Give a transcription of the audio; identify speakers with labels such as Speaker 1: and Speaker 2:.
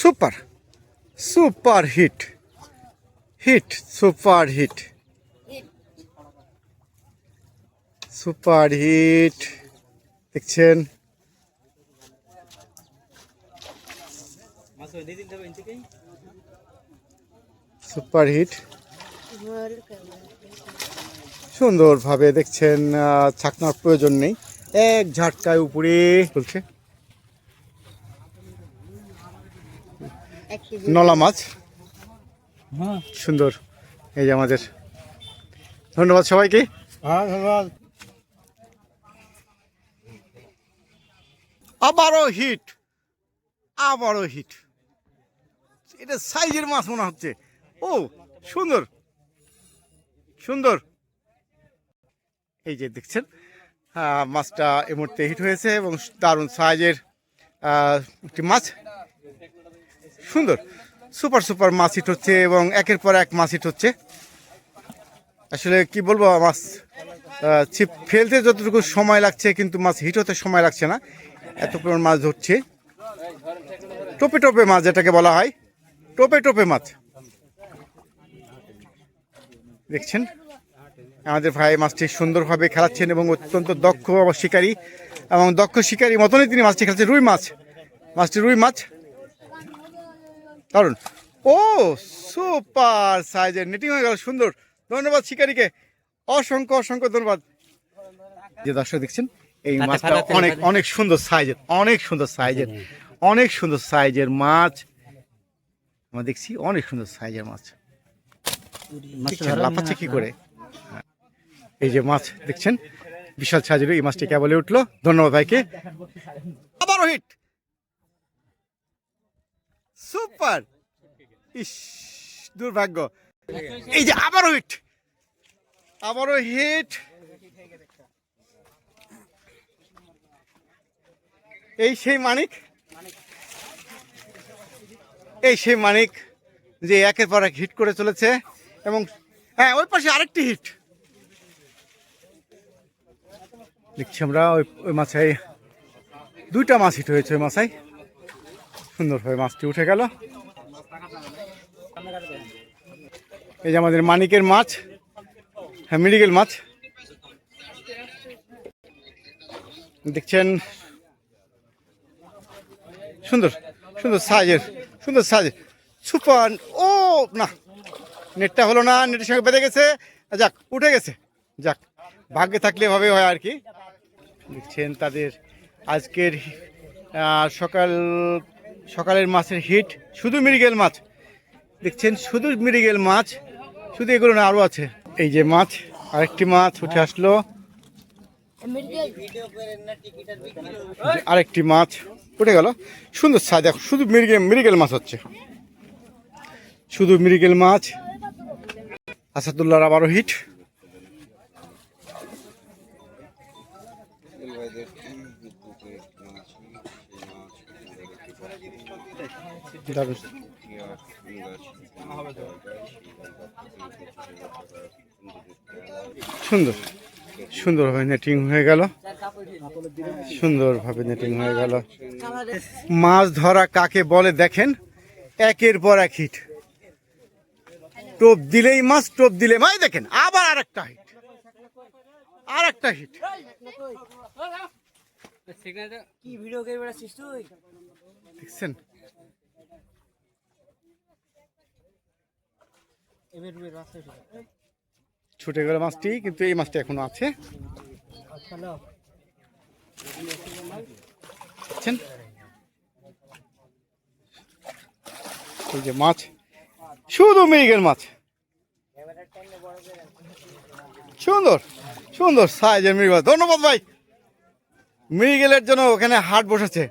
Speaker 1: Super super hit hit, super hit super hit, দেখছেন? Super hit. সুন্দরভাবে দেখছেন ছাকনার প্রয়োজন নেই। এক ঝাটকায় উপরে। চলছে নলা মাছ। সুন্দর। এই যে আমাদের। ধন্যবাদ সবাইকে।
Speaker 2: হ্যাঁ ধন্যবাদ।
Speaker 1: আবারও হিট। আবারও হিট। এটা সাইজের মাছ মনে হচ্ছে। ও সুন্দর। সুন্দর। এই যে দেখছেন মাছটা এই মুহূর্তে হিট হয়েছে এবং দারুণ সাইজের একটি মাছ। সুন্দর। সুপার সুপার মাছ হিট হচ্ছে এবং একের পর এক মাছ হিট হচ্ছে। আসলে কি বলব, মাছ ছিপ ফেলতে যতটুকু সময় লাগছে, কিন্তু মাছ হিট হতে সময় লাগছে না। এত পরিমাণ মাছ ধরছে। টোপে টোপে মাছ যেটাকে বলা হয়। টোপে টোপে মাছ। দেখছেন? আমাদের ভাই মাছটি সুন্দরভাবে খেলাচ্ছেন এবং অত্যন্ত দক্ষ শিকারী এবং দক্ষ শিকারী মতনই তিনি মাছটি খেলাচ্ছেন। রুই মাছ। মাছটি রুই মাছ। দারুণ ও সুপার সাইজের নেটিং হয়ে গেল সুন্দর। ধন্যবাদ শিকারীকে। অসংখ্য অসংখ্য ধন্যবাদ। যে দর্শক দেখছেন এই মাছটা অনেক অনেক সুন্দর সাইজের অনেক সুন্দর সাইজের অনেক সুন্দর সাইজের মাছ। আমরা দেখছি অনেক সুন্দর সাইজের মাছ। লাফাচ্ছে কি করে? হ্যাঁ। এই যে মাছ দেখছেন বিশাল সাইজের এই মাছটি কেবলে উঠল। ধন্যবাদ ভাইকে। আবারও হিট সুপার। ইস, দুর্ভাগ্য। এই যে আবারও হিট আবারও হিট এই সেই মানিক? এই সেই মানিক যে একের পর এক হিট করে চলেছে এবং হ্যাঁ ওই পাশে আরেকটি হিট দেখছি আমরা, ওই ওই মাছায় দুইটা মাছ হিট হয়েছে ওই মাছায় সুন্দরভাবে মাছটি উঠে গেল। এই যে আমাদের মানিকের মাছ হ্যাঁ মিডিকেল মাছ। দেখছেন? সুন্দর সুন্দর সাইজের সুন্দর সাইজের। সুপার, ও, না, নেটটা হলো না, নেটের সঙ্গে বেঁধে গেছে। যাক, উঠে গেছে। যাক, ভাগ্যে থাকলে এভাবে হয় আর কি। দেখছেন তাদের আজকের সকাল সকালের মাছের হিট, শুধু মিরিগেল মাছ। দেখছেন, শুধু মিরিগেল মাছ, শুধু এগুলো না আরও আছে। এই যে মাছ, আরেকটি মাছ উঠে আসলো। আরেকটি মাছ উঠে গেল। সুন্দর সাইজ, দেখো, শুধু মিরিগেল মিরিগেল মাছ হচ্ছে। শুধু মিরিগেল মাছ। আসাদুল্লাহর আবারও হিট। সুন্দর। সুন্দরভাবে নেটিং হয়ে গেল। সুন্দরভাবে নেটিং হয়ে গেল। মাছ ধরা কাকে বলে দেখেন? একের পর এক হিট টোপ দিলেই মাছ, টোপ দিলে মাছ দেখেন, আবার আর একটা হিট আর একটা হিট
Speaker 3: কি ভিডিও
Speaker 1: দেখছেন? ছুটে গেল মাছটি কিন্তু এই মাছটি এখনও আছে। এই যে মাছ শুধু মৃগের মাছ। সুন্দর সুন্দর সাইজের মৃগ ধন্যবাদ ভাই। মৃগেলের জন্য ওখানে হাট বসেছে।